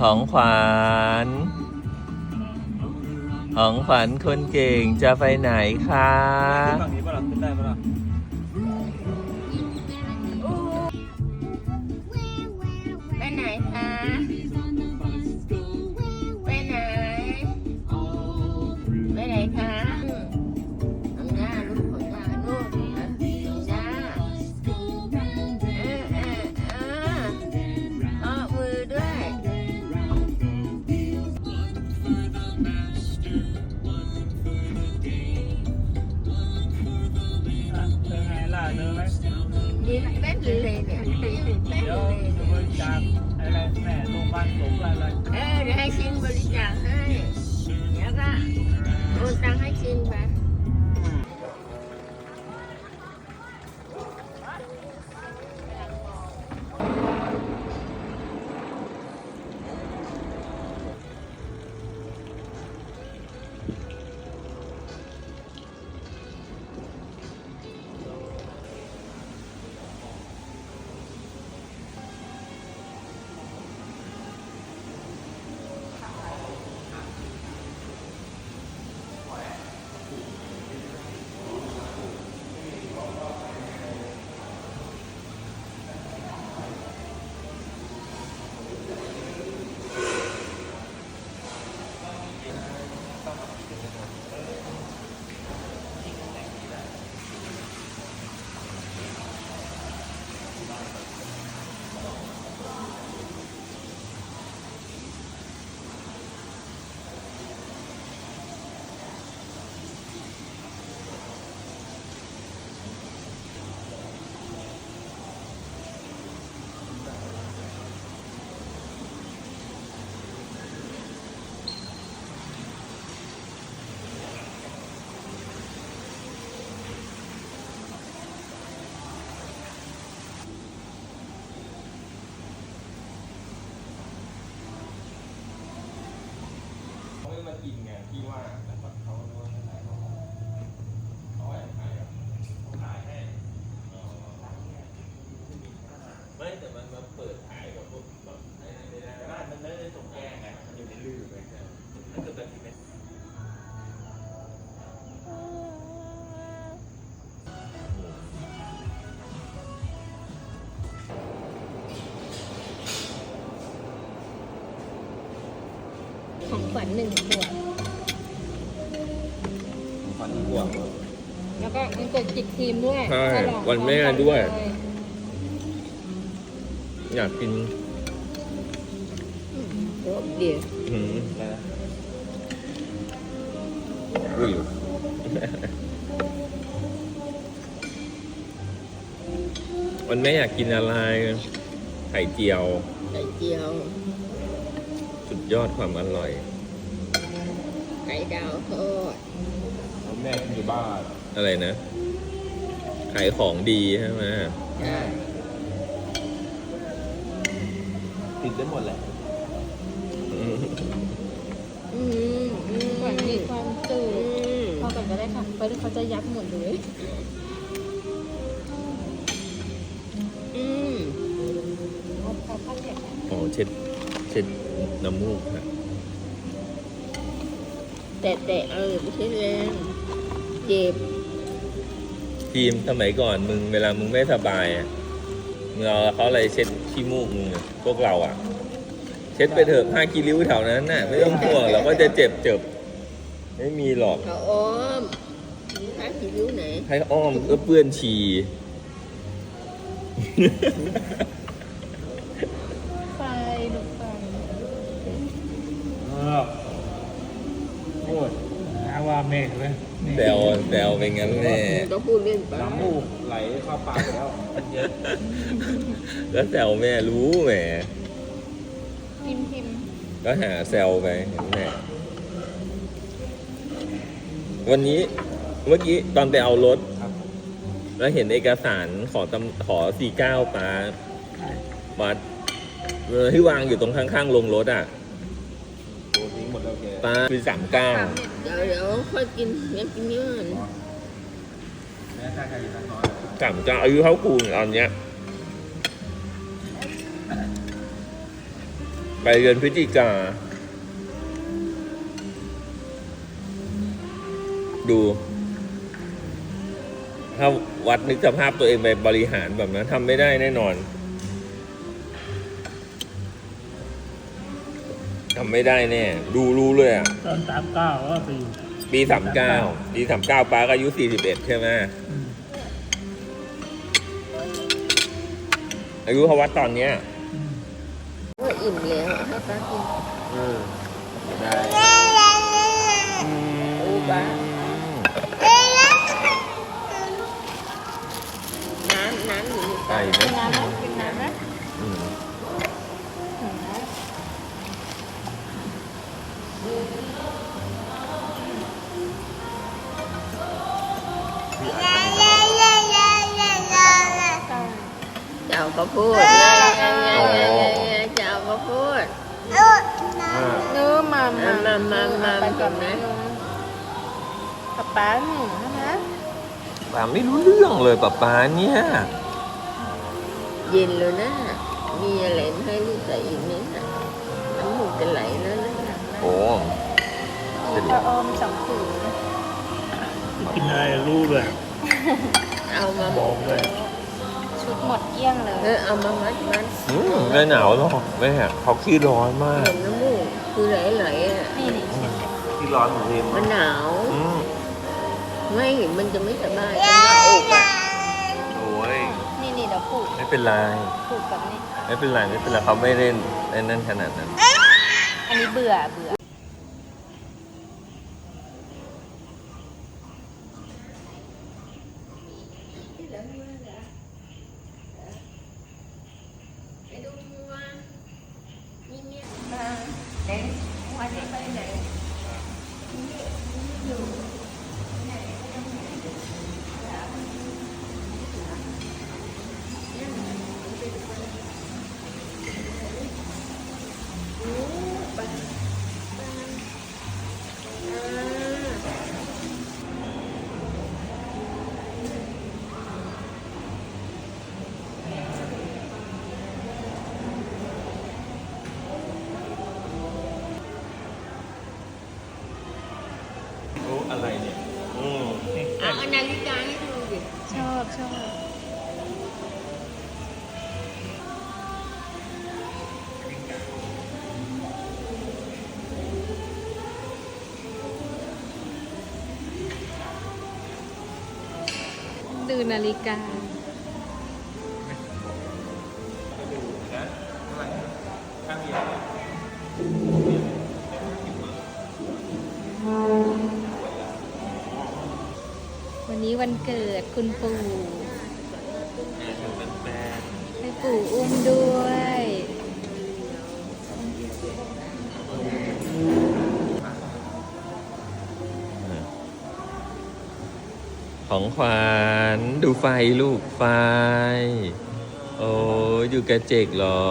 ของขวัญของขวัญคนเก่งจะไปไหนคะฝั่งนี้ปะล่ะขึ้นได้ปะล่ะไปไหนคะ รงพยาบา ไม่แต่มันมาเปิดขายกับพวกแบบไอ้นี่ไม่ได้บ้านมันไม่ได้ตรงแยกไงมันอยู่ในลือไปถ้าเกิดแบบนี้ไม่ของขวัญหนึ่งขวด ฟันบวกแล้วก็มันเกิดจิตทีมด้วยใช่ฉลองวันแม่ด้วย เลยอยากกินอืมโอ้เดี๋ยวหืมอะไรนะอุ้ยวันแม่อยากกินอะไร ไข่เจียว ไข่เจียว สุดยอดความอร่อย ไข่ดาวทอด แม่อยู่บ้านอะไรนะ ขายของดีใช่ไหมใช่ติดได้หมดแหละอืมอืมอืมเหมือนมีความจือืดมพอก่อนก็ได้ค่ะเพราะเขาจะยัดหมดเลยอืมเอาเอาข้าวเหนียวอ๋อเช็ด เช็ดน้ำมูกค่ะ แต่แต่เออไม่ใช่แรงเจ็บทีมสมัยก่อนมึงเวลามึงไม่สบายอะมึงเอาเขาอะไรเช็ดขี้มูกมึงอะพวกเราอะ เช็ดไปเถอะผ้าคีริ้วแถวนั้นน่ะไม่ต้องห่วงเราก็จะเจ็บเจ็บไม่มีหรอกเขาอ้อมถ้าผิวไหน ให้อ้อมเอื้อเปื้อนฉี่ ไฟดูไฟ เออโอ้ยหาว่า แม่เลยแซวแซวเป็นงั้นแน่ก็พูดเล่นไปน้ำมูกไหลเข้าปากแล้วมันเยอะแล้วแซวแม่รู้แหมพิมพ์พิมพ์ก็หาแซวไปเห็นแม่วันนี้เมื่อกี้ตอนไปเอารถครับแล้วเห็นเอกสารขอตำขอสี่เก้าปาบัตรเออที่วางอยู่ตรงข้างๆลงรถอะ ปาคือสามเก้าเดี๋ยวเดี๋ยวค่อยกินยังกินเยอะแม่ถ้าใครอยู่ทางน้อยสามเก้าอายุเท่ากูเนี่ยตอนเนี้ยมไปเดือนพฤศจิกาดู ถ้าวัดนึกสภาพตัวเองไปบริหารแบบนั้นทำไม่ได้แน่นอน ทำไม่ได้แน่ดูรู้เลยอะ ตอนสามเก้าก็ไปอยู่ ปีสามเก้าปีสามเก้าป้าก็อายุสี่สิบเอ็ดใช่ไหมอืม อายุเขาวัดตอนเนี้ยอืมว่าอิ่มแล้วให้ป้ากินเออได้โอ้ป้าน้ำน้ำอยู่ในไก่ป้าไหมกินน้ำไหมกินน้ำไหม เจ้าก็พูดไงไงไงไงไงเจ้าก็พูดเนื้อมามามามามาไปก่อนมานะป๊าป๊าหนูนะป้าไม่รู้เรื่องเลยป้าป้าเนี่ยเย็นแล้วนะมีอะไรให้ลูกใส่อีกนิดนะน้ำมูกจะไหลแล้วนะ โอ้มีพระอมสองผืนกินอะไรรู้เลยเอามาบอกเลยชุดหมดเกลี้ยงเลเอยอเอามามัดมันอืมไม่หนาวหรอกแม่เขาขี้ร้อนมากเห็นน้ำมูกคือไหลๆอะนี่นี่เช็ดเลยขี้ร้อนของเรียนมันหนาว อืมไม่มันจะไม่สบายตรงหน้าอกอะโอ้ยนี่นี่เดี๋ยวผูกไม่เป็นไร ผูกกับนี่ไม่เป็นไรไม่เป็นไรเขาไม่เล่นไอ้นั่นขนาดนั้น อันนี้เบื่อเบื่อไป ดูนาฬิกาวันนี้วันเกิดคุณปู่ให้ปู่อุ้มด้วย ของขวัญดูไฟลูกไฟ โอ้ยดูกระเจกเหรอ